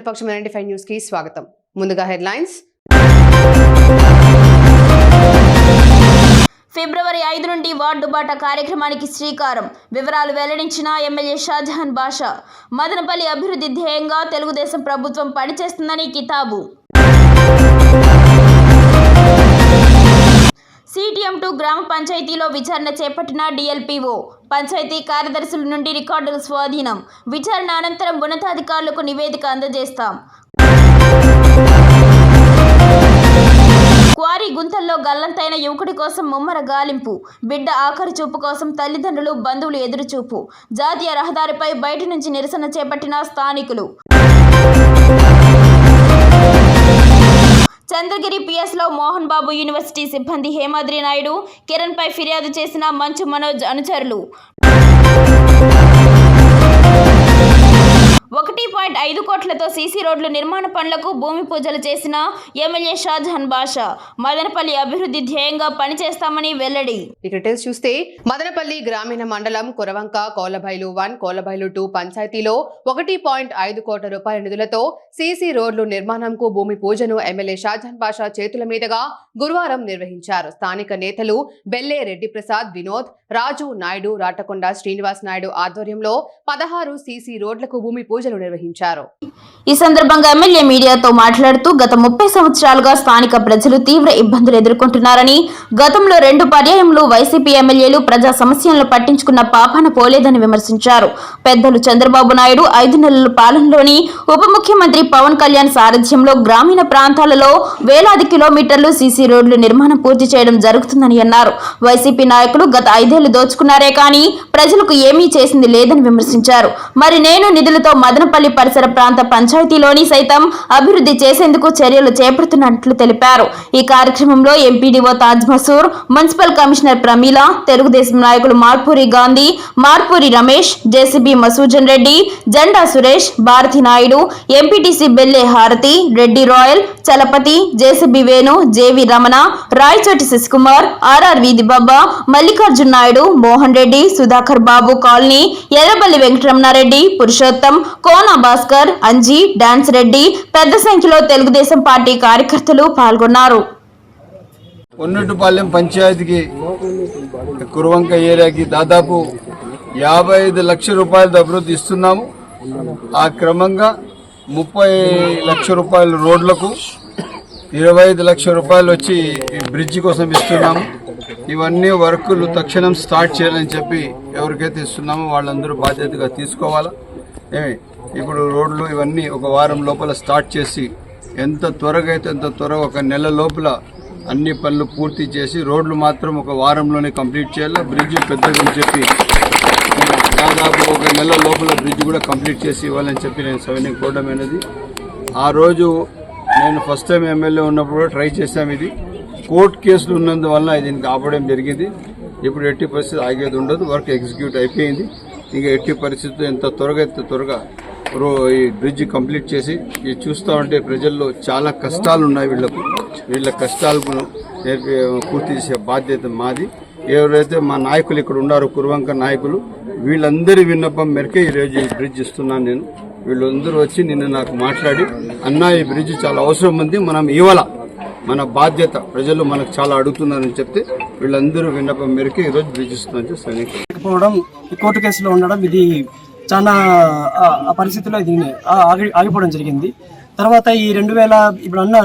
ప్రజల పక్షం ఫైవ్ న్యూస్కి స్వాగతం. ముందుగా హెడ్లైన్స్. ఫిబ్రవరి ఐదు నుండి వార్డు బాట కార్యక్రమానికి శ్రీకారం. వివరాలు వెల్లడించిన ఎమ్మెల్యే షాజహాన్ బాషా. మదనపల్లి అభివృద్ధి ధ్యేయంగా తెలుగుదేశం ప్రభుత్వం పనిచేస్తుందని కితాబు. సిటిఎం టు గ్రామ పంచాయతీలో విచారణ చేపట్టిన డిఎల్పిఓ. పంచాయతీ కార్యదర్శుల నుండి రికార్డుల స్వాధీనం. విచారణ అనంతరం ఉన్నతాధికారులకు నివేదిక అందజేస్తాం. క్వారీ గుంతల్లో గల్లంతైన యువకుడి కోసం ముమ్మర గాలింపు. బిడ్డ ఆఖరి చూపు కోసం తల్లిదండ్రులు బంధువులు ఎదురుచూపు. జాతీయ రహదారిపై బయట నుంచి నిరసన చేపట్టిన స్థానికులు. చంద్రగిరి పిఎస్లో మోహన్ బాబు యూనివర్సిటీ సిబ్బంది హేమాద్రి నాయుడు కిరణ్పై ఫిర్యాదు చేసిన మంచు మనోజ్ అనుచరులు. ఒకటి పాయింట్ ఐదు కోట్లతో సీసీ రోడ్ల నిర్మాణ పనులకు భూమి పూజలు చేసిన ఎమ్మెల్యే షాజహాన్ బాషా. మదనపల్లి అభివృద్ధి ధ్యేయంగా పనిచేస్తామని వెల్లడి. ఇక డీటెయిల్స్ చూస్తే మదనపల్లి గ్రామీణ మండలం కురవంక కోలబైలు వన్ కోలబైలు టూ పంచాయతీలో ఒకటి పాయింట్ ఐదు కోట్ల రూపాయల నిధులతో సీసీ రోడ్లు నిర్మాణంకు భూమి పూజను ఎమ్మెల్యే షాజహాన్ బాషా చేతుల మీదుగా గురువారం నిర్వహించారు. స్థానిక నేతలు బెల్లే రెడ్డి ప్రసాద్ వినోద్ రాజు నాయుడు రాటకొండ శ్రీనివాస్ నాయుడు ఆధ్వర్యంలో పదహారు సీసీ రోడ్లకు భూమి పూజ పూజలు నిర్వహించారు. ఈ సందర్భంగా ఎమ్మెల్యే మీడియాతో మాట్లాడుతూ గత ముప్పై సంవత్సరాలుగా స్థానిక ప్రజలు తీవ్ర ఇబ్బందులు ఎదుర్కొంటున్నారని గతంలో రెండు పర్యాయంలో వైసీపీ ఎమ్మెల్యేలు ప్రజా సమస్యలను పట్టించుకున్న పాపాన పోలేదని విమర్శించారు. పెద్దలు చంద్రబాబు నాయుడు ఐదు నెలల పాలనలోని ఉప ముఖ్యమంత్రి పవన్ కళ్యాణ్ సారథ్యంలో గ్రామీణ ప్రాంతాలలో వేలాది కిలోమీటర్లు సీసీ రోడ్లు నిర్మాణం పూర్తి చేయడం జరుగుతుందని అన్నారు. వైసీపీ నాయకులు గత ఐదేళ్ళు దోచుకున్నారే కానీ ప్రజలకు ఏమీ చేసింది లేదని విమర్శించారు. మరి నేను నిధులతో మదనపల్లి పరిసర ప్రాంత పంచాయతీలోని సైతం అభివృద్ధి చేసేందుకు చర్యలు చేపడుతున్నట్లు తెలిపారు. ఈ కార్యక్రమంలో MPDO Taj Masur municipal commissioner Pramila Telugu Desam నాయకులు Marpuri Gandhi Marpuri Ramesh JCB Masujan Reddy Jenda Suresh Bharathi Naidu MPTC Belle Harathi Reddy Royal Chalapathi JCB Venu JV Ramana Rayachoti Sasikumar RR వీధి Baba Mallikarjun Naidu Mohan Reddy Sudhakar Babu colony Erraballi Venkataramana Reddy Purushottam Kona Bhaskar Anji dance Reddy పెద్ద సంఖ్యలో Telugu Desam party కార్యకర్తలు పాల్గొన్నారు. ఉన్నట్టుపాలెం పంచాయతీకి కురువంక ఏరియాకి దాదాపు యాభై ఐదు లక్షల రూపాయలతో అభివృద్ధి ఇస్తున్నాము. ఆ క్రమంగా ముప్పై లక్ష రూపాయల రోడ్లకు ఇరవై ఐదు లక్షల రూపాయలు వచ్చి బ్రిడ్జి బ్రిడ్జ్ కోసం ఇస్తున్నాము. ఇవన్నీ వర్కులు తక్షణం స్టార్ట్ చేయాలని చెప్పి ఎవరికైతే ఇస్తున్నామో వాళ్ళందరూ బాధ్యతగా తీసుకోవాలా? ఏమి? ఇప్పుడు రోడ్లు ఇవన్నీ ఒక వారం లోపల స్టార్ట్ చేసి ఎంత త్వరగా అయితే ఎంత త్వరగా ఒక నెల లోపల అన్ని పనులు పూర్తి చేసి రోడ్లు మాత్రం ఒక వారంలోనే కంప్లీట్ చేయాలి? బ్రిడ్జ్ పెద్దగా అని చెప్పి దాదాపు ఒక నెల లోపల బ్రిడ్జ్ కూడా కంప్లీట్ చేసి ఇవ్వాలని చెప్పి నేను సవినయం అనేది ఆ రోజు నేను ఫస్ట్ టైం ఎమ్మెల్యే ఉన్నప్పుడు ట్రై చేశాం ఇది. కోర్టు కేసులు ఉన్నందువల్ల దీనికి ఆపడం జరిగింది. ఇప్పుడు ఎట్టి పరిస్థితి ఆగేది ఉండదు. వర్క్ ఎగ్జిక్యూట్ అయిపోయింది. ఇంకా ఎట్టి పరిస్థితి ఎంత త్వరగా ఎంత త్వరగా రో ఈ బ్రిడ్జ్ కంప్లీట్ చేసి ఇది చూస్తూ ఉంటే ప్రజల్లో చాలా కష్టాలు ఉన్నాయి వీళ్ళకు. వీళ్ళ కష్టాలను నేర్పి పూర్తి చేసే బాధ్యత మాది. ఎవరైతే మా నాయకులు ఇక్కడ ఉన్నారో కురువంక నాయకులు వీళ్ళందరి విన్నపం మేరకే ఈరోజు ఈ బ్రిడ్జ్ ఇస్తున్నాను నేను. వీళ్ళందరూ వచ్చి నిన్న నాకు మాట్లాడి అన్న ఈ బ్రిడ్జ్ చాలా అవసరం ఉంది మనం ఇవ్వాల. మన బాధ్యత ప్రజలు మనకు చాలా అడుగుతున్నారని చెప్తే వీళ్ళందరూ విన్నపం మేరకే ఈరోజు బ్రిడ్జ్ ఇస్తున్నాను. సైనిక ఈ కోర్టు కేసులో ఉండడం ఇది చాలా ఆ- పరిస్థితిలో ఆగి ఆగిపోవడం జరిగింది. తర్వాత ఈ రెండు వేల ఇప్పుడు అన్న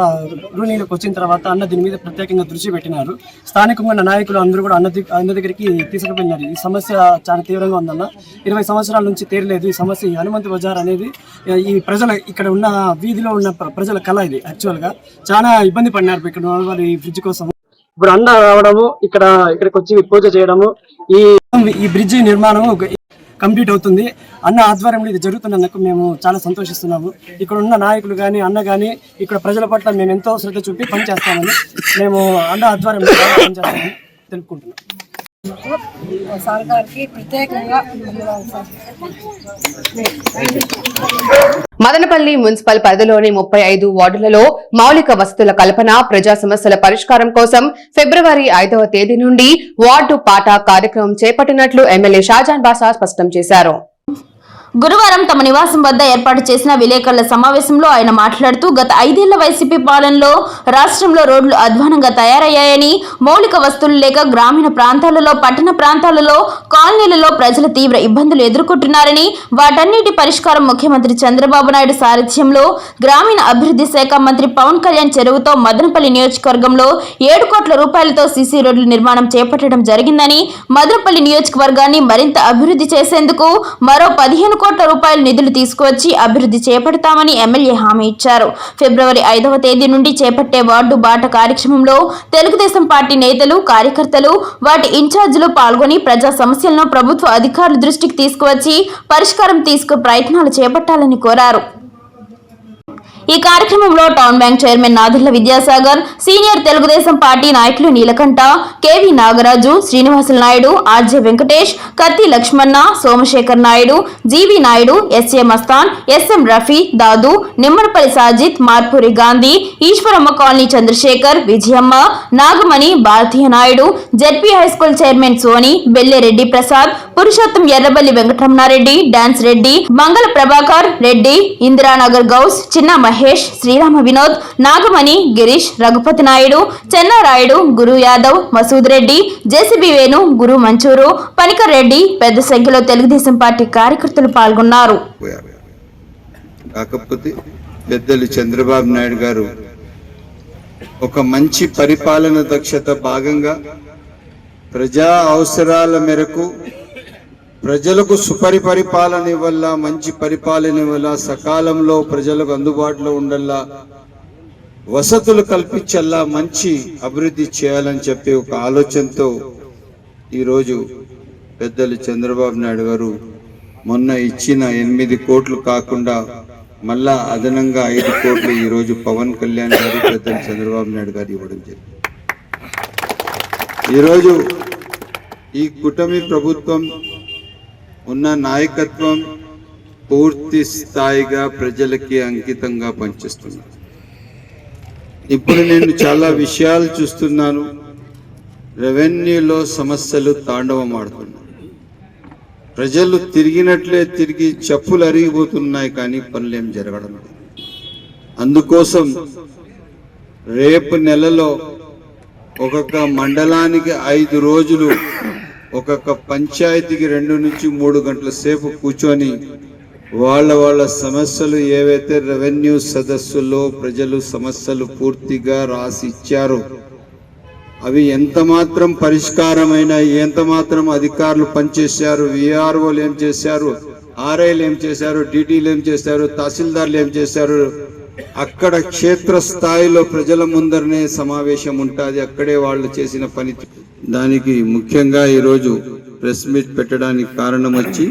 ఆ, రూలింగ్లోకి వచ్చిన తర్వాత అన్న దీని మీద ప్రత్యేకంగా దృష్టి పెట్టినారు. స్థానికంగా ఉన్న నాయకులు అందరూ కూడా అన్న అన్న దగ్గరికి తీసుకుపోయినారు. ఈ సమస్య చాలా తీవ్రంగా ఉందన్న. ఇరవై సంవత్సరాల నుంచి తీరలేదు. ఈ సమస్య ఈ హనుమంతి బజార్ అనేది ఈ ప్రజల ఇక్కడ ఉన్న వీధిలో ఉన్న ప్ర- ప్రజల కళ ఇది యాక్చువల్గా. చాలా ఇబ్బంది పడినారు ఇక్కడ వాళ్ళు ఈ ఫ్రిడ్జ్ కోసం. ఇప్పుడు అన్న రావడము ఇక్కడ ఇక్కడికి వచ్చి పూజ చేయడము ఈ ఈ బ్రిడ్జి నిర్మాణము కంప్లీట్ అవుతుంది. అన్న ఆధ్వర్యంలో ఇది జరుగుతున్నందుకు మేము చాలా సంతోషిస్తున్నాము. ఇక్కడ ఉన్న నాయకులు కానీ అన్న కానీ ఇక్కడ ప్రజల పట్ల మేము ఎంతో శ్రద్ధ చూపి పనిచేస్తామని మేము అన్న ఆధ్వర్యంలో పనిచేస్తామని తెలుపుకుంటున్నాం. సార్ గారికి ప్రత్యేకంగా మదనపల్లి మున్సిపల్ పరిధిలోని ముప్పై ఐదు వార్డులలో మౌలిక వసతుల కల్పన ప్రజా సమస్యల పరిష్కారం కోసం ఫిబ్రవరి ఐదవ తేదీ నుండి వార్డు పాట కార్యక్రమం చేపట్టినట్లు ఎమ్మెల్యే షాజాన్ బాసా స్పష్టం చేశారు. గురువారం తమ నివాసం వద్ద ఏర్పాటు చేసిన విలేకరుల సమావేశంలో ఆయన మాట్లాడుతూ గత ఐదేళ్ళ వైసీపీ పాలనలో రాష్ట్రంలో రోడ్లు అధ్వానంగా తయారయ్యాయని మౌలిక వస్తువులు లేక గ్రామీణ ప్రాంతాలలో పట్టణ ప్రాంతాలలో కాలనీలలో ప్రజలు తీవ్ర ఇబ్బందులు ఎదుర్కొంటున్నారని వాటన్నిటి పరిష్కారం ముఖ్యమంత్రి చంద్రబాబు నాయుడు సారథ్యంలో గ్రామీణ అభివృద్ధి శాఖ మంత్రి పవన్ కళ్యాణ్ చెరువుతో మదనపల్లి నియోజకవర్గంలో ఏడు కోట్ల రూపాయలతో సీసీ రోడ్ల నిర్మాణం చేపట్టడం జరిగిందని మదనపల్లి నియోజకవర్గాన్ని మరింత అభివృద్ధి చేసేందుకు మరో పదిహేను కోట్ల రూపాయల నిధులు తీసుకువచ్చి అభివృద్ధి చేపడతామని ఎమ్మెల్యే హామీ ఇచ్చారు. ఫిబ్రవరి ఐదవ తేదీ నుండి చేపట్టే వార్డు బాట కార్యక్రమంలో తెలుగుదేశం పార్టీ నేతలు కార్యకర్తలు వాటి ఇన్ఛార్జీలు పాల్గొని ప్రజా సమస్యలను ప్రభుత్వ అధికారుల దృష్టికి తీసుకువచ్చి పరిష్కారం తీసుకు ప్రయత్నాలు చేపట్టాలని కోరారు. ఈ కార్యక్రమంలో town bank chairman Nadurla Vidyasagar senior Telugu Desam party నాయకులు Neelakantha KV Nagaraju Srinivasulu Naidu RJ Venkatesh Katti Lakshmana Somasekhar Naidu GV Naidu SA Mastan SM Rafi Dadu Nimmanapalli Sajid Marpuri Gandhi Eswaramma colony Chandrasekhar Vijayamma Nagamani Bharathiya Naidu ZP high school chairman Soni Bellereddy Prasad Purushottam Erraballi Venkataramanareddy dance Reddy Mangala Prabhakar Reddy Indiranagar Ghouse Chinna Mahesh Srirama Vinod Nagamani Girish Raghupathi Naidu Chennarayudu Guru Yadav Masood Reddy JCB Venu Guru Manchuru Panikar Reddy పెద్ద సంఖ్యలో Telugu Desam party కార్యకర్తలు పాల్గొన్నారు. కాకపోతే పెద్దలు చంద్రబాబు నాయుడు గారు ఒక మంచి పరిపాలన దక్షత భాగంగా ప్రజా అవసరాల మేరకు ప్రజలకు సుపరి పరిపాలన వల్ల మంచి పరిపాలన వల్ల సకాలంలో ప్రజలకు అందుబాటులో ఉండల్లా వసతులు కల్పించల్లా మంచి అభివృద్ధి చేయాలని చెప్పి ఒక ఆలోచనతో ఈరోజు పెద్దలు చంద్రబాబు నాయుడు గారు మొన్న ఇచ్చిన ఎనిమిది కోట్లు కాకుండా మళ్ళా అదనంగా ఐదు కోట్లు ఈరోజు పవన్ కళ్యాణ్ గారు పెద్దలు చంద్రబాబు నాయుడు గారు ఇవ్వడం జరిగింది. ఈరోజు ఈ కుటమి ప్రభుత్వం ఉన్న నాయకత్వం పూర్తి స్థాయిగా ప్రజలకి అంకితంగా పనిచేస్తున్నారు. ఇప్పుడు నేను చాలా విషయాలు చూస్తున్నాను. రెవెన్యూలో సమస్యలు తాండవమాడుతున్నాయి. ప్రజలు తిరిగినట్లే తిరిగి చెప్పులు అరిగిపోతున్నాయి కానీ పనులేం జరగడం లేదు. అందుకోసం రేపు నెలలో ఒక్కొక్క మండలానికి ఐదు రోజులు ఒక్కొక్క పంచాయతీకి రెండు నుంచి మూడు గంటల సేపు కూర్చొని వాళ్ళ వాళ్ళ సమస్యలు ఏవైతే రెవెన్యూ సదస్సులో ప్రజలు సమస్యలు పూర్తిగా రాసి ఇచ్చారో అవి ఎంత మాత్రం పరిష్కారమైన ఎంత మాత్రం అధికారులు పనిచేశారు విఆర్ఓలు ఏం చేశారు ఆర్ఐలు ఏం చేశారు డీటీలు ఏం చేశారు తహసీల్దార్లు ఏం చేశారు అక్కడ క్షేత్ర స్థాయిలో ప్రజల ముందరనే సమావేశం ఉంటుంది. అక్కడే వాళ్ళు చేసిన పని దానికి ముఖ్యంగా ఈరోజు ప్రెస్ మీట్ పెట్టడానికి కారణం వచ్చి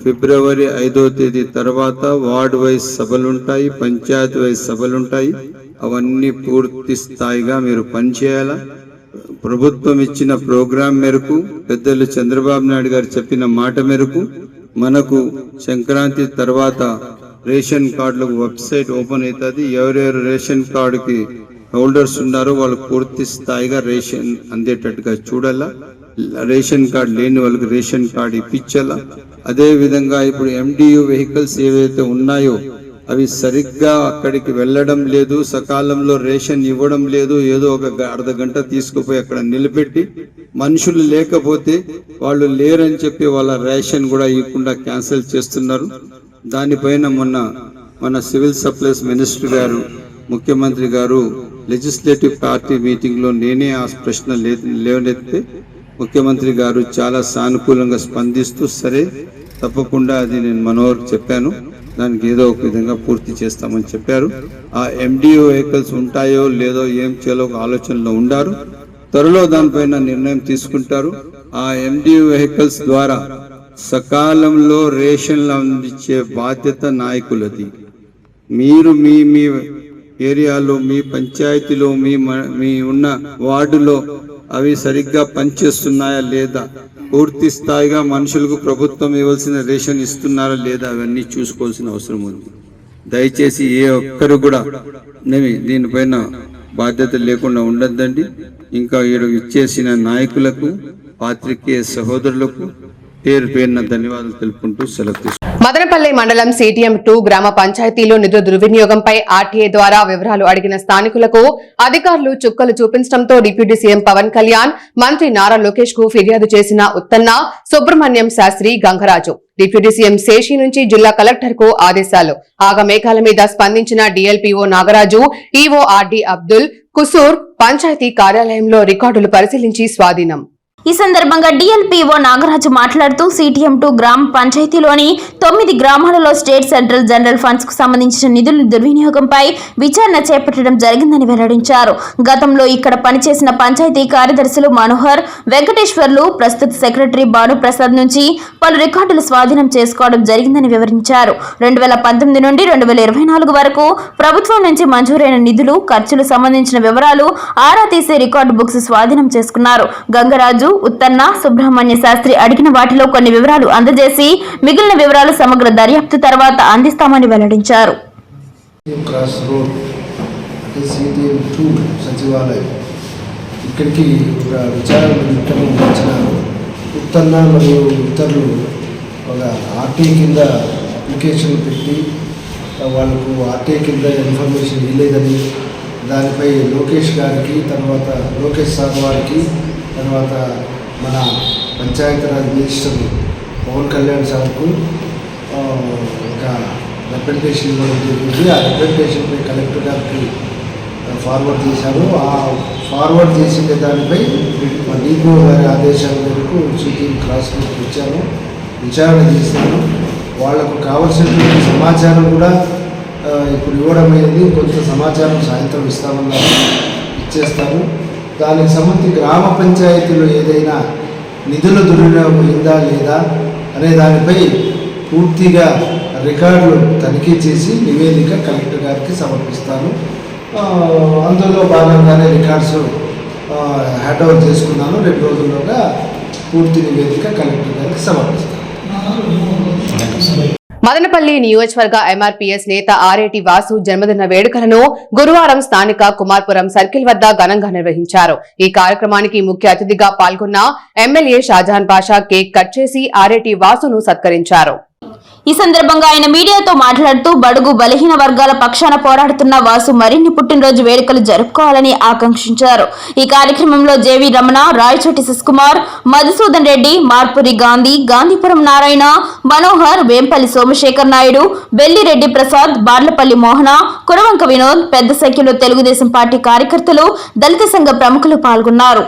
ఫిబ్రవరి ఐదో తేదీ తర్వాత వార్డ్ వైజ్ సభలుంటాయి పంచాయతీ వైజ్ సభలుంటాయి. అవన్నీ పూర్తి స్థాయిగా మీరు పనిచేయాలా ప్రభుత్వం ఇచ్చిన ప్రోగ్రాం మేరకు పెద్దలు చంద్రబాబు నాయుడు గారు చెప్పిన మాట మేరకు మనకు సంక్రాంతి తర్వాత రేషన్ కార్డులకు వెబ్సైట్ ఓపెన్ అవుతుంది. ఎవరెవరు రేషన్ కార్డుకి హోల్డర్స్ ఉన్నారో వాళ్ళు పూర్తి స్థాయిగా రేషన్ అందేటట్టుగా చూడాలా? రేషన్ కార్డు లేని వాళ్ళకి రేషన్ కార్డు ఇప్పించాలా? అదే విధంగా ఇప్పుడు ఎండియు వెహికల్స్ ఏవైతే ఉన్నాయో అవి సరిగ్గా అక్కడికి వెళ్ళడం లేదు. సకాలంలో రేషన్ ఇవ్వడం లేదు. ఏదో ఒక అర్ధ గంట తీసుకుపోయి అక్కడ నిలబెట్టి మనుషులు లేకపోతే వాళ్ళు లేరని చెప్పి వాళ్ళ రేషన్ కూడా ఇవ్వకుండా క్యాన్సిల్ చేస్తున్నారు. దానిపైన మొన్న మన సివిల్ సప్లైస్ మినిస్టర్ గారు ముఖ్యమంత్రి గారు లెజిస్లేటివ్ పార్టీ మీటింగ్లో నేనే ఆ ప్రశ్న లే- ముఖ్యమంత్రి గారు చాలా సానుకూలంగా స్పందిస్తూ సరే తప్పకుండా అది నేను మనోహర్ చెప్పాను దానికి ఏదో ఒక విధంగా పూర్తి చేస్తామని చెప్పారు. ఆ ఎండిఓ వెహికల్స్ ఉంటాయో లేదో ఏం చేయాలో ఒక ఆలోచనలో ఉండారు. త్వరలో దానిపైన నిర్ణయం తీసుకుంటారు. ఆ ఎండిఓ వెహికల్స్ ద్వారా సకాలంలో రేషన్లు అందించే బాధ్యత నాయకులది. మీరు మీ మీ ఏరియాలో మీ పంచాయతీలో మీ మ- మీ ఉన్న వార్డులో అవి సరిగ్గా పనిచేస్తున్నాయా లేదా? పూర్తి స్థాయిగా మనుషులకు ప్రభుత్వం ఇవ్వాల్సిన రేషన్ ఇస్తున్నారా లేదా? అవన్నీ చూసుకోవాల్సిన అవసరం ఉంది. దయచేసి ఏ ఒక్కరు కూడా నేమి దీనిపైన బాధ్యత లేకుండా ఉండద్దండి. ఇంకా ఈడ ఇచ్చేసిన నాయకులకు పాత్రికేయ సహోదరులకు పేరు పేరున ధన్యవాదాలు తెలుపుకుంటూ సెలవు మదనపల్లి మండలం సిటిఎం టూ గ్రామ పంచాయతీలో నిధుల దుర్వినియోగంపై ఆర్టీఏ ద్వారా వివరాలు అడిగిన స్థానికులకు అధికారులు చుక్కలు చూపించడంతో డిప్యూటీ సీఎం పవన్ కళ్యాణ్ మంత్రి నారా లోకేష్కు ఫిర్యాదు చేసిన ఉత్తన్న సుబ్రహ్మణ్యం శాస్త్రి గంగరాజు. డిప్యూటీ సీఎం శేషి నుంచి జిల్లా కలెక్టర్కు ఆదేశాలు. ఆగమేఘాల మీద స్పందించిన DLPO Nagaraju EO RD Abdul Kusur panchayat కార్యాలయంలో రికార్డులు పరిశీలించి స్వాధీనం. ఈ సందర్భంగా డిఎల్పీఓ నాగరాజు మాట్లాడుతూ సిటిఎం టూ గ్రామ పంచాయతీలోని తొమ్మిది గ్రామాలలో స్టేట్ సెంట్రల్ జనరల్ ఫండ్స్కు సంబంధించిన నిధుల దుర్వినియోగంపై విచారణ చేపట్టడం జరిగిందని వెల్లడించారు. గతంలో ఇక్కడ పనిచేసిన పంచాయతీ కార్యదర్శులు మనోహర్ వెంకటేశ్వర్లు ప్రస్తుత సెక్రటరీ భానుప్రసాద్ నుంచి పలు రికార్డులు స్వాధీనం చేసుకోవడం జరిగిందని వివరించారు. రెండు వేల పంతొమ్మిది నుండి రెండు వేల ఇరవై నాలుగు వరకు ప్రభుత్వం నుంచి మంజూరైన నిధులు ఖర్చులు సంబంధించిన వివరాలు ఆరా తీసే రికార్డు బుక్స్ స్వాధీనం చేసుకున్నారు. గంగరాజు ఉత్తన్న సుబ్రహ్మణ్య శాస్త్రి అడిగిన వాటిలో కొన్ని వివరాలు అందజేసి మిగిలిన వివరాలు సమగ్ర దర్యాప్తు తర్వాత అందిస్తామని వెల్లడించారు. ఇక్కడికి ఒక విచారణ నిమిత్తం వచ్చిన ఉత్తన్న మరియు ఇతరులు ఒక ఆర్టీ కింద అప్లికేషన్ పెట్టి వాళ్ళకు ఆర్టీ కింద ఇన్ఫర్మేషన్ ఇవ్వలేదని దానిపై లోకేష్ గారికి తర్వాత లోకేష్ సార్ వారికి తర్వాత మన పంచాయతీరాజ్ మినిస్టర్ పవన్ కళ్యాణ్ సార్కు ఒక రిప్రజెంటేషన్ జరిగింది. ఆ రిప్రజెంటేషన్పై కలెక్టర్ గారికి ఫార్వర్డ్ చేశారు. ఆ ఫార్వర్డ్ చేసిన దానిపై మా డీపీఓ గారి ఆదేశాల మేరకు సిటీ క్రాస్ ఇచ్చాను విచారణ చేశాను వాళ్ళకు కావలసినటువంటి సమాచారం కూడా ఇప్పుడు ఇవ్వడం అయింది. కొంత సమాచారం సాయంత్రం ఇస్తామన్నారు ఇచ్చేస్తాను దానికి సంబంధించి గ్రామ పంచాయతీలో ఏదైనా నిధుల దుర్వినియోగం అయిందా లేదా అనే దానిపై పూర్తిగా రికార్డులు తనిఖీ చేసి నివేదిక కలెక్టర్ గారికి సమర్పిస్తాను. అందులో భాగంగానే రికార్డ్స్ హ్యాండ్ ఓవర్ చేసుకున్నాను. రెండు రోజుల్లోగా పూర్తి నివేదిక కలెక్టర్ గారికి సమర్పిస్తాను. మదనపల్లి నియోజకవర్గ ఎంఆర్పీఎస్ నేత ఆరేటి వాసు జన్మదిన వేడుకలను గురువారం స్థానిక కుమార్పురం సర్కిల్ వద్ద ఘనంగా నిర్వహించారు. ఈ కార్యక్రమానికి ముఖ్య అతిథిగా పాల్గొన్న MLA Shahjahan Pasha cake cut చేసి ఆరేటి వాసును సత్కరించారు. ఈ సందర్భంగా ఆయన మీడియాతో మాట్లాడుతూ బడుగు బలహీన వర్గాల పక్షాన పోరాడుతున్న వాసు మరిన్ని పుట్టినరోజు వేడుకలు జరుపుకోవాలని ఆకాంక్షించారు. ఈ కార్యక్రమంలో జేవి రమణ రాయచోటి శశికుమార్ మధుసూదన్ రెడ్డి మార్పురి గాంధీ గాంధీపురం నారాయణ మనోహర్ వేంపల్లి సోమశేఖర్ నాయుడు బెల్లిరెడ్డి ప్రసాద్ బార్లపల్లి మోహన కురవంక వినోద్ పెద్ద సంఖ్యలో తెలుగుదేశం పార్టీ కార్యకర్తలు దళిత సంఘ ప్రముఖులు పాల్గొన్నారు.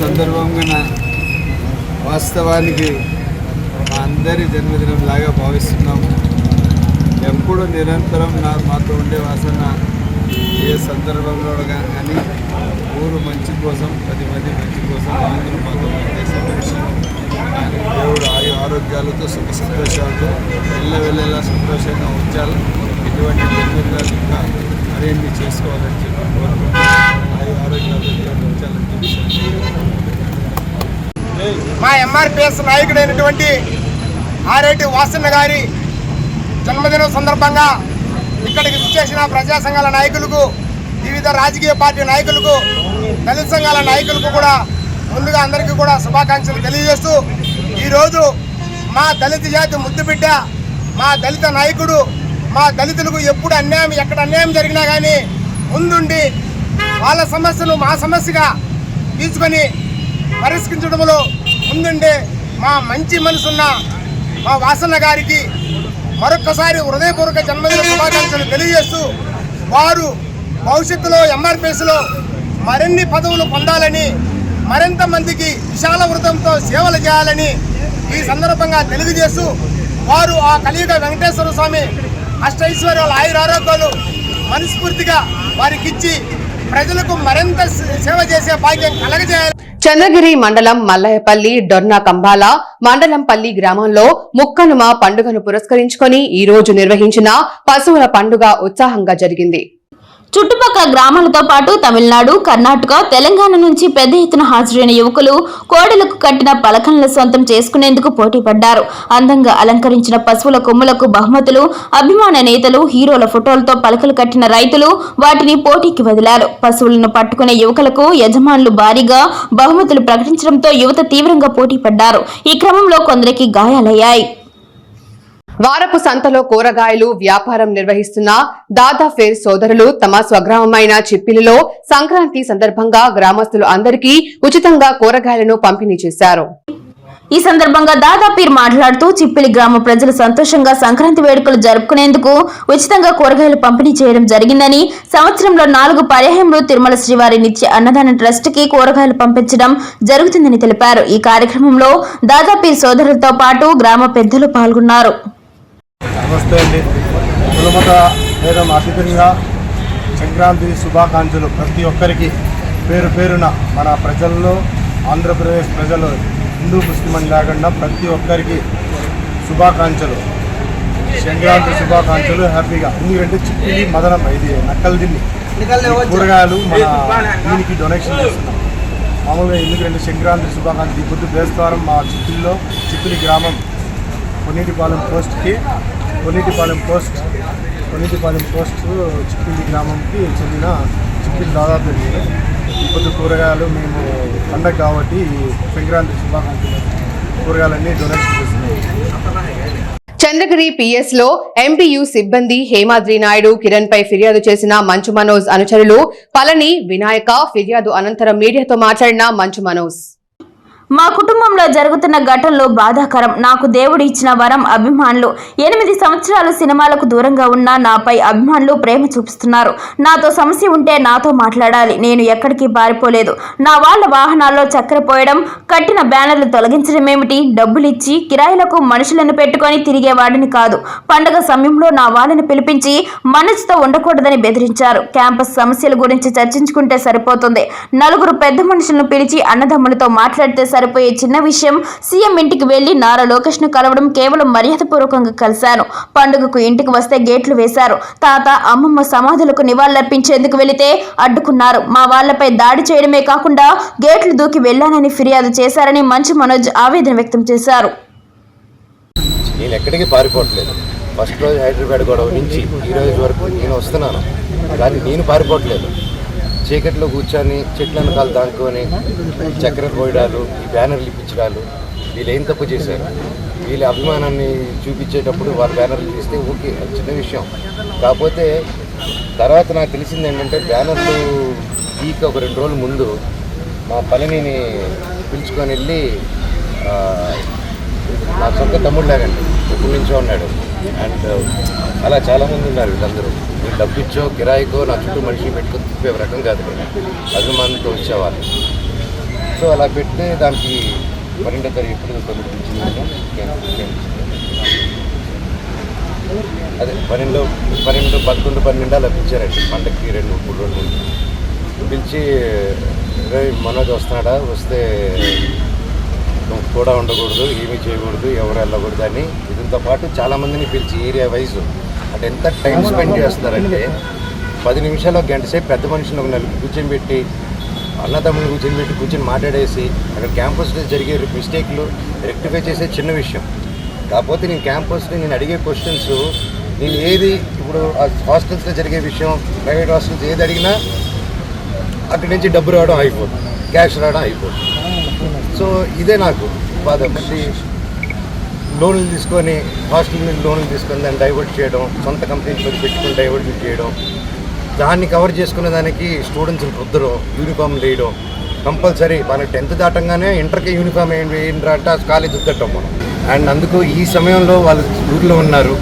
సందర్భంగా వాస్తవానికి అందరి జన్మదినం లాగా భావిస్తున్నాము ఎప్పుడు నిరంతరం నా మాతో ఉండే వాసన ఏ సందర్భంలో కానీ ఊరు మంచి కోసం పది మంది మంచి కోసం అందరూ మాతో ఉండే సంతోషం. కానీ దేవుడు ఆయు ఆరోగ్యాలతో సుఖ సంతోషాలతో వెళ్ళ వెళ్ళేలా సంతోషంగా ఉంచాలి. ఇటువంటి జన్మదినాలు ఇంకా అరేంజ్ చేసుకోవాలని చెప్పి కోరుకుంటున్నాను. ఆయు ఆరోగ్యాలతో దేవుడు ఉంచాలని చెప్పి మా ఎంఆర్పిఎస్ నాయకుడైనటువంటి ఆరేటి వాసన్న గారి జన్మదినం సందర్భంగా ఇక్కడికి విచ్చేసిన ప్రజా సంఘాల నాయకులకు వివిధ రాజకీయ పార్టీ నాయకులకు దళిత సంఘాల నాయకులకు కూడా ముందుగా అందరికీ కూడా శుభాకాంక్షలు తెలియజేస్తూ ఈరోజు మా దళిత జాతి ముద్దుబిడ్డ మా దళిత నాయకుడు మా దళితులకు ఎప్పుడు అన్యాయం ఎక్కడ అన్యాయం జరిగినా కానీ ముందుండి వాళ్ళ సమస్యను మా సమస్యగా తీసుకొని పరిష్కరించడంలో ముందుండే మా మంచి మనసున్న మా వాసన్న గారికి మరొక్కసారి హృదయపూర్వక జన్మదిన శుభాకాంక్షలు తెలియజేస్తూ వారు భవిష్యత్తులో ఎంఆర్పిఎస్లో మరిన్ని పదవులు పొందాలని మరింత మందికి విశాల వృతంతో సేవలు చేయాలని ఈ సందర్భంగా తెలియజేస్తూ వారు ఆ కలియుగ వెంకటేశ్వర స్వామి అష్టైశ్వర్యాల ఆయురారోగ్యాలు మనస్ఫూర్తిగా వారికిచ్చి ప్రజలకు మరింత సేవ చేసే భాగ్యం కలగజేయాలి. చంద్రగిరి మండలం మల్లయ్యపల్లి డొర్నా కంబాల మండలంపల్లి గ్రామంలో ముక్కనుమ పండుగను పురస్కరించుకొని ఈ రోజు నిర్వహించిన పశువుల పండుగ ఉత్సాహంగా జరిగింది. చుట్టుపక్కల గ్రామాలతో పాటు తమిళనాడు కర్ణాటక తెలంగాణ నుంచి పెద్ద ఎత్తున హాజరైన యువకులు కోడలకు కట్టిన పలకలను సొంతం చేసుకునేందుకు పోటీ పడ్డారు అందంగా అలంకరించిన పశువుల కొమ్ములకు బహుమతులు అభిమాన నేతలు హీరోల ఫోటోలతో పలకలు కట్టిన రైతులు వాటిని పోటీకి వదిలారు. పశువులను పట్టుకునే యువకులకు యజమానులు భారీగా బహుమతులు ప్రకటించడంతో యువత తీవ్రంగా పోటీ పడ్డారు ఈ క్రమంలో కొందరికి గాయాలయ్యాయి. వారపు సంతలో కూరగాయలు వ్యాపారం నిర్వహిస్తున్న దాదాఫేర్ సోదరులు తమ స్వగ్రామమైన చిప్పిలిలో సంక్రాంతి సందర్భంగా గ్రామస్తులు అందరికీ ఉచితంగా కూరగాయలను పంపిణీ చేశారు. ఈ సందర్భంగా దాదాపీర్ మాట్లాడుతూ చిప్పిలి గ్రామ ప్రజలు సంతోషంగా సంక్రాంతి వేడుకలు జరుపుకునేందుకు ఉచితంగా కూరగాయలు పంపిణీ చేయడం జరిగిందని సంవత్సరంలో నాలుగు పర్యాయంలో తిరుమల శ్రీవారి నిత్య అన్నదాన ట్రస్ట్కి కూరగాయలు పంపించడం జరుగుతుందని తెలిపారు. ఈ కార్యక్రమంలో దాదాపీర్ సోదరులతో పాటు గ్రామ పెద్దలు పాల్గొన్నారు. నమస్తే అండి. కులమత భేదం అతీతంగా సంక్రాంతి శుభాకాంక్షలు ప్రతి ఒక్కరికి పేరు పేరున మన ప్రజల్లో ఆంధ్రప్రదేశ్ ప్రజలు హిందూ ముస్లిం అని లేకుండా ప్రతి ఒక్కరికి శుభాకాంక్షలు. సంక్రాంతి శుభాకాంక్షలు హ్యాపీగా. ఎందుకంటే చిప్పిలి మదనం ఇది నక్కలు తిని కూరగాయలు మన దీనికి డొనేషన్ చేస్తున్నాం. మామూలుగా ఎందుకంటే సంక్రాంతి శుభాకాంక్షలు ఈ పొద్దు బేస్తవారం మా చిప్పిలిలో చిప్పిలి గ్రామం కొన్నిటిపాలెం పోస్ట్కి కొన్నిటిపాలెం పోస్ట్ కొన్నిటిపాలెం పోస్ట్ చిప్పిల్లి గ్రామంకి చెందిన చిప్పిల్లి దాదాపు ఇప్పుడు కూరగాయలు మేము పండగ కాబట్టి సంక్రాంతి శుభాకాంక్షలు. కూరగాయలన్నీ డొనేషన్ చేస్తున్నాం. చంద్రగిరి పిఎస్లో ఎంపీయూ సిబ్బంది హేమాద్రి నాయుడు కిరణ్ పై ఫిర్యాదు చేసిన మంచు మనోజ్ అనుచరులు పళని వినాయక ఫిర్యాదు అనంతరం మీడియాతో మాట్లాడిన మంచు మనోజ్. మా కుటుంబంలో జరుగుతున్న ఘటనలు బాధాకరం. నాకు దేవుడు ఇచ్చిన వరం అభిమానులు. ఎనిమిది సంవత్సరాలు సినిమాలకు దూరంగా ఉన్న నాపై అభిమానులు ప్రేమ చూపిస్తున్నారు. నాతో సమస్య ఉంటే నాతో మాట్లాడాలి. నేను ఎక్కడికి పారిపోలేదు. నా వాళ్ళ వాహనాల్లో చక్కెర పోయడం కట్టిన బ్యానర్లు తొలగించడం ఏమిటి? డబ్బులిచ్చి కిరాయిలకు మనుషులను పెట్టుకొని తిరిగేవాడిని కాదు. పండగ సమయంలో నా వాళ్ళని పిలిపించి మనసుతో ఉండకూడదని బెదిరించారు. క్యాంపస్ సమస్యల గురించి చర్చించుకుంటే సరిపోతుంది. నలుగురు పెద్ద మనుషులను పిలిచి అన్నదమ్ములతో మాట్లాడితే సరిపోయే చిన్న విషయం సీఎం ఇంటికి వెళ్ళి నారా లోకేష్ను కలవడం కేవలం మర్యాదపూర్వకంగా కలిశాను. పండుగకు ఇంటికి వస్తే గేట్లు వేశారు. తాత అమ్మమ్మ సమాధులకు నివాళులర్పించేందుకు వెళితే అడ్డుకున్నారు. మా వాళ్ళపై దాడి చేయడమే కాకుండా గేట్లు దూకి వెళ్ళానని ఫిర్యాదు చేశారని మంచు మనోజ్ ఆవేదన వ్యక్తం చేశారు. నేను ఎక్కడికి పారిపోవట్లేదు. ఫస్ట్ రోజు హైదరాబాద్ గొడవ నుంచి ఈ రోజు వరకు నేను వస్తున్నాను. కానీ నేను పారిపోవట్లేదు. చీకట్లో కూర్చొని చెట్లను కాలు దానుకొని చక్కెర పోయడాలు ఈ బ్యానర్లు ఇప్పించడాలు వీళ్ళు ఏం తప్పు చేశారు? వీళ్ళ అభిమానాన్ని చూపించేటప్పుడు వాళ్ళ బ్యానర్లు తీస్తే ఓకే అది చిన్న విషయం. కాకపోతే తర్వాత నాకు తెలిసింది ఏంటంటే బ్యానర్లు వీక్ ఒక రెండు రోజుల ముందు మా పళనిని పిలుచుకొని వెళ్ళి నా సొంత తమ్ముడు లాగండి ఇప్పటి నుంచో ఉన్నాడు. అండ్ అలా చాలామంది ఉన్నారు వీళ్ళందరూ. మీరు డబ్బు ఇచ్చో కిరాయికో నా చుట్టూ మనిషి పెట్టుకుని తిప్పే రకం కాదు నేను అభిమానంతో వచ్చేవాళ్ళు. సో అలా పెడితే దానికి మరింత ఎప్పుడు అదే పన్నెండు పన్నెండు పదకొండు పన్నెండు అలా పిలిచారండి. పండగకి రెండు మూడు రోజులు పిలిచి మనోజ్ వస్తున్నాడా? వస్తే కూడా ఉండకూడదు ఏమీ చేయకూడదు ఎవరు వెళ్ళకూడదు అని. దీంతో పాటు చాలామందిని పిలిచి ఏరియా వైజ్ అంటే ఎంత టైం స్పెండ్ చేస్తున్నారంటే పది నిమిషాలు ఒక గంట సేపు పెద్ద మనుషులు ఒక నలుగురు కూర్చొని పెట్టి అన్నదమ్ములు కూర్చొని పెట్టి కూర్చొని మాట్లాడేసి అక్కడ క్యాంపస్లో జరిగే మిస్టేక్లు రెక్టిఫై చేసే చిన్న విషయం. కాకపోతే నేను క్యాంపస్ని నేను అడిగే క్వశ్చన్స్ నేను ఏది ఇప్పుడు హాస్టల్స్లో జరిగే విషయం ప్రైవేట్ హాస్టల్స్ ఏది అడిగినా అక్కడి నుంచి డబ్బు రావడం అయిపోతుంది క్యాష్ రావడం అయిపోతుంది సో ఇదే నాకు బాధ. మళ్ళీ లోన్లు తీసుకొని హాస్టల్ మీద లోన్లు తీసుకొని దాన్ని డైవర్ట్ చేయడం సొంత కంపెనీస్ మీద పెట్టుకుని డైవర్ట్ చేయడం దాన్ని కవర్ చేసుకునే దానికి స్టూడెంట్స్ రుద్దరు యూనిఫామ్ వేయడం కంపల్సరీ మనకి టెన్త్ దాటంగానే ఇంటర్కి యూనిఫామ్ ఏం వేయండి అంటే కాలేజ్ ఉద్దటం మనం. అండ్ అందుకు ఈ సమయంలో వాళ్ళు ఊర్లో ఉన్నారు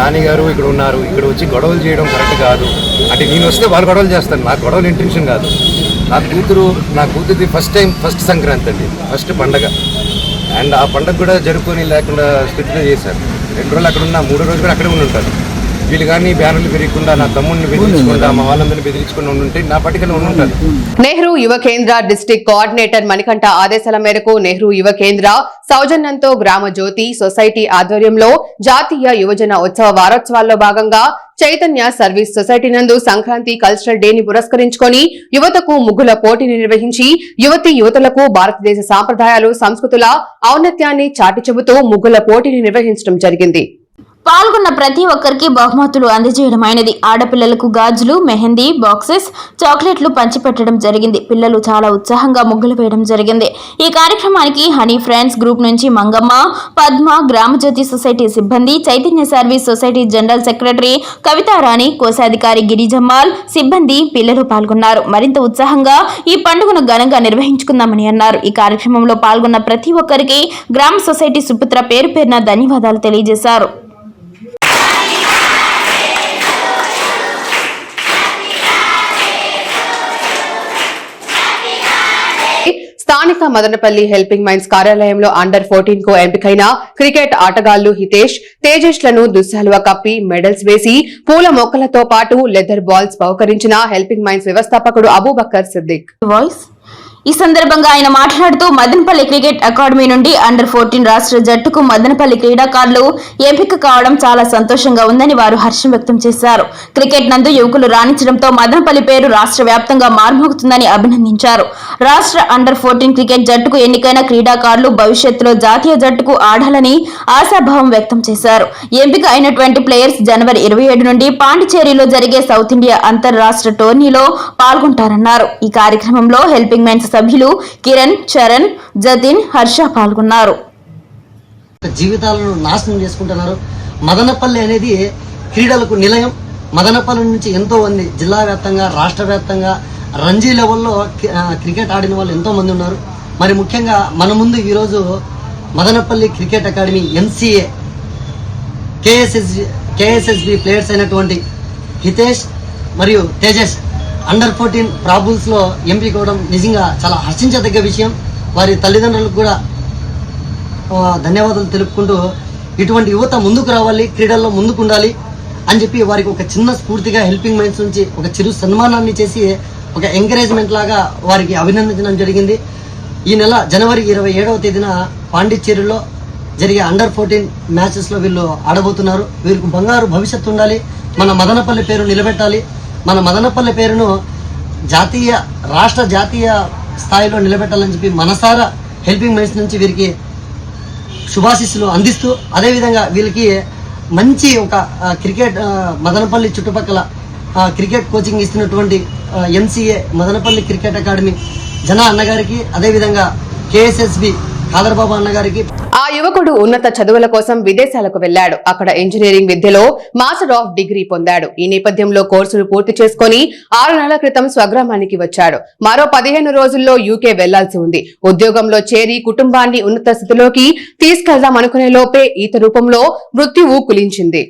నాని గారు ఇక్కడ ఉన్నారు ఇక్కడ వచ్చి గొడవలు చేయడం కరెక్ట్ కాదు. అంటే నేను వస్తే వాళ్ళు గొడవలు చేస్తాను నాకు గొడవలు ఇంటెన్షన్ కాదు. నా కూతురు నా కూతురిది ఫస్ట్ టైం ఫస్ట్ సంక్రాంతి అండి ఫస్ట్ పండగ. అండ్ ఆ పండగ కూడా జరుపుకొని లేకుండా స్థితిలో చేశారు. రెండు రోజులు అక్కడ ఉన్నా మూడో రోజు కూడా అక్కడే ఉండి ఉంటారు. వీళ్ళు కానీ బ్యానర్లు పెరగకుండా నా తమ్ముడిని బెదిరించకుండా మా వాళ్ళందరినీ బెదిరించకుండా ఉండుంటే నా నెహ్రూ యువ కేంద్ర డిస్టిక్ కోఆర్డినేటర్ మణికంఠ ఆదేశాల మేరకు నెహ్రూ యువ కేంద్ర సౌజన్యంతో గ్రామ జ్యోతి సొసైటీ ఆధ్వర్యంలో జాతీయ యువజన ఉత్సవ వారోత్సవాల్లో భాగంగా చైతన్య సర్వీస్ సొసైటీ నందు సంక్రాంతి కల్చరల్ డేని పురస్కరించుకొని యువతకు ముగ్గుల పోటీని నిర్వహించి యువతి యువతులకు భారతదేశ సాంప్రదాయాలు సంస్కృతుల ఔన్నత్యాన్ని చాటి చెబుతూ ముగ్గుల పోటీని నిర్వహించడం జరిగింది. పాల్గొన్న ప్రతి ఒక్కరికి బహుమతులు అందజేయడమైనది. ఆడపిల్లలకు గాజులు మెహందీ బాక్సెస్ చాక్లెట్లు పంచిపెట్టడం జరిగింది. పిల్లలు చాలా ఉత్సాహంగా ముగ్గులు వేయడం జరిగింది. ఈ కార్యక్రమానికి హనీ ఫ్రెండ్స్ గ్రూప్ నుంచి మంగమ్మ పద్మ గ్రామజ్యోతి సొసైటీ సిబ్బంది Chaitanya service society general secretary Kavitharani కోశాధికారి గిరిజమ్మాల్ సిబ్బంది పిల్లలు పాల్గొన్నారు. మరింత ఉత్సాహంగా ఈ పండుగను ఘనంగా నిర్వహించుకుందామని అన్నారు. ఈ కార్యక్రమంలో పాల్గొన్న ప్రతి ఒక్కరికి గ్రామ సొసైటీ సుపుత్ర పేరు పేరున ధన్యవాదాలు తెలియజేశారు. స్థానిక మదనపల్లి హెల్పింగ్ మైన్స్ కార్యాలయంలో అండర్ ఫోర్టీన్కు ఎంపికైన క్రికెట్ ఆటగాళ్ళు హితేష్ తేజేష్లను దుస్సాలువ కప్పి మెడల్స్ వేసి పూల మొక్కలతో పాటు లెదర్ బాల్స్ బహుకరించిన హెల్పింగ్ మైన్స్ వ్యవస్థాపకుడు అబూబక్కర్ సిద్దిక్. వాయిస్ ఈ సందర్భంగా ఆయన మాట్లాడుతూ మదనపల్లి క్రికెట్ అకాడమీ నుండి అండర్ ఫోర్టీన్ రాష్ట్ర జట్టుకు మదనపల్లి క్రీడాకారులు ఎంపిక కావడం చాలా సంతోషంగా ఉందని వారు హర్షం వ్యక్తం చేశారు. క్రికెట్ నందు యువకులు రాణించడంతో మదనపల్లి పేరు రాష్ట్ర వ్యాప్తంగా మార్మోగుతుందని అభినందించారు. రాష్ట్ర అండర్ ఫోర్టీన్ క్రికెట్ జట్టుకు ఎన్నికైన క్రీడాకారులు భవిష్యత్తులో జాతీయ జట్టుకు ఆడాలని ఆశాభావం వ్యక్తం చేశారు. ఎంపిక అయినటువంటి ప్లేయర్స్ జనవరి ఇరవై ఏడు నుండి పాండిచేరిలో జరిగే సౌత్ ఇండియా అంతర్ రాష్ట్ర టోర్నీలో పాల్గొంటారన్నారు. ఈ కార్యక్రమంలో హెల్పింగ్ మెన్స్ సభ్యులు కిరణ్ చరణ్ జతిన్ హర్ష పాల్గొన్నారు. జీవితాలను నాశనం చేసుకుంటున్నారు. మదనపల్లి అనేది క్రీడలకు నిలయం. మదనపల్లి నుంచి ఎంతో మంది జిల్లా వ్యాప్తంగా రాష్ట్ర వ్యాప్తంగా రంజీ లెవెల్లో క్రికెట్ ఆడిన వాళ్ళు ఎంతో మంది ఉన్నారు. మరి ముఖ్యంగా మన ముందు ఈరోజు Madanapalli cricket academy NCA KSS KSSB players అయినటువంటి హితేష్ మరియు తేజస్ అండర్ ఫోర్టీన్ ప్రాబుల్స్లో లో ఎంపిక నిజంగా చాలా హర్షించదగ్గ విషయం. వారి తల్లిదండ్రులకు కూడా ధన్యవాదాలు తెలుపుకుంటూ ఇటువంటి యువత ముందుకు రావాలి క్రీడల్లో ముందుకు ఉండాలి అని చెప్పి వారికి ఒక చిన్న స్ఫూర్తిగా హెల్పింగ్ మైండ్స్ నుంచి ఒక చిరు సన్మానాన్ని చేసి ఒక ఎంకరేజ్మెంట్ లాగా వారికి అభినందించడం జరిగింది. ఈ నెల జనవరి ఇరవై ఏడవ తేదీన పాండిచ్చేరిలో జరిగే అండర్ ఫోర్టీన్ మ్యాచెస్లో వీళ్ళు ఆడబోతున్నారు. వీరికి బంగారు భవిష్యత్తు ఉండాలి. మన మదనపల్లి పేరు నిలబెట్టాలి. మన మదనపల్లి పేరును జాతీయ రాష్ట్ర జాతీయ స్థాయిలో నిలబెట్టాలని చెప్పి మనసారా హెల్పింగ్ మెన్స్ నుంచి వీరికి శుభాశిస్సులు అందిస్తూ అదేవిధంగా వీళ్ళకి మంచి ఒక క్రికెట్ మదనపల్లి చుట్టుపక్కల క్రికెట్ కోచింగ్ ఇస్తున్నటువంటి ఎంసీఏ మదనపల్లి క్రికెట్ అకాడమీ జన అన్నగారికి అదేవిధంగా కేఎస్ఎస్బి కాదర్బాబు అన్నగారికి ఆ యువకుడు ఉన్నత చదువుల కోసం విదేశాలకు వెళ్ళాడు అక్కడ ఇంజనీరింగ్ విద్యలో మాస్టర్ ఆఫ్ డిగ్రీ పొందాడు. ఈ నేపథ్యంలో కోర్సులు పూర్తి చేసుకుని ఆరు నెలల క్రితం స్వగ్రామానికి వచ్చాడు. మరో పదిహేను రోజుల్లో యూకే వెళ్ళాల్సి ఉంది. ఉద్యోగంలో చేరి కుటుంబాన్ని ఉన్నత స్థితిలోకి తీసుకెళ్దాం అనుకునే లోపే ఈత రూపంలో మృత్యువు కులించింది.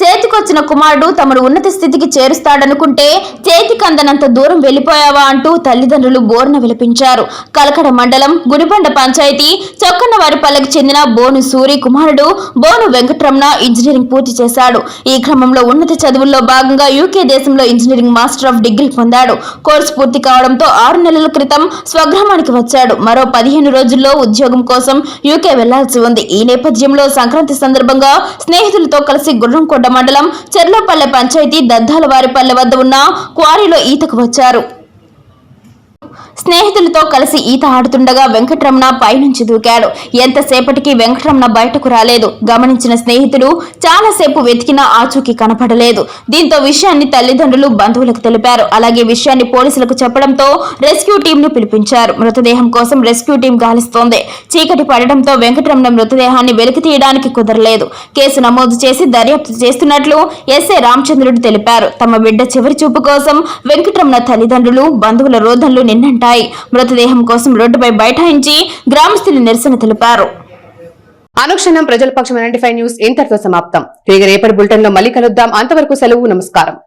చేతికొచ్చిన కుమారుడు తమను ఉన్నత స్థితికి చేరుస్తాడనుకుంటే చేతికి అందనంత దూరం వెళ్ళిపోయావా అంటూ తల్లిదండ్రులు బోర్న విలపించారు. కలకడ మండలం గుడిబండ పంచాయతీ చొక్కన్నవారిపల్లెకి చెందిన బోను సూరి కుమారుడు బోను వెంకటరమణ ఇంజనీరింగ్ పూర్తి చేశాడు. ఈ క్రమంలో ఉన్నత చదువుల్లో భాగంగా యూకే దేశంలో ఇంజనీరింగ్ మాస్టర్ ఆఫ్ డిగ్రీ పొందాడు. కోర్సు పూర్తి కావడంతో ఆరు నెలల క్రితం స్వగ్రామానికి వచ్చాడు. మరో పదిహేను రోజుల్లో ఉద్యోగం కోసం యూకే వెళ్ళాల్సి ఉంది. ఈ నేపథ్యంలో సంక్రాంతి సందర్భంగా స్నేహితులతో కలిసి గుర్రం కొండ మండలం చెర్లోపల్లె పంచాయతీ దద్దాలవారిపల్లె వద్ద ఉన్న క్వారీలో ఈతకు వచ్చారు. స్నేహితులతో కలిసి ఈత ఆడుతుండగా వెంకటరమణ పైనుంచి దూకాడు. ఎంతసేపటికి వెంకటరమణ బయటకు రాలేదు. గమనించిన స్నేహితులు చాలాసేపు వెతికినా ఆచూకీ కనపడలేదు. దీంతో విషయాన్ని తల్లిదండ్రులు బంధువులకు తెలిపారు. అలాగే విషయాన్ని పోలీసులకు చెప్పడంతో రెస్క్యూ టీం ను పిలిపించారు. మృతదేహం కోసం రెస్క్యూ టీం గాలిస్తోంది. చీకటి పడడంతో వెంకటరమణ మృతదేహాన్ని వెలికి తీయడానికి కుదరలేదు. కేసు నమోదు చేసి దర్యాప్తు చేస్తున్నట్లు ఎస్ఐ రామచంద్రుడు తెలిపారు. తమ బిడ్డ చివరి చూపు కోసం వెంకటరమణ తల్లిదండ్రులు బంధువుల రోధనలు నిన్నంటారు నిన్నంటాయి మృతదేహం కోసం రోడ్డుపై బైఠాయించి గ్రామస్తులు నిరసన తెలిపారు. అనుక్షణం ప్రజల పక్షం నైన్టీ న్యూస్ ఇంతటితో సమాప్తం. తిరిగి రేపటి బులెటిన్లో మళ్ళీ కలుద్దాం. అంతవరకు సెలవు నమస్కారం.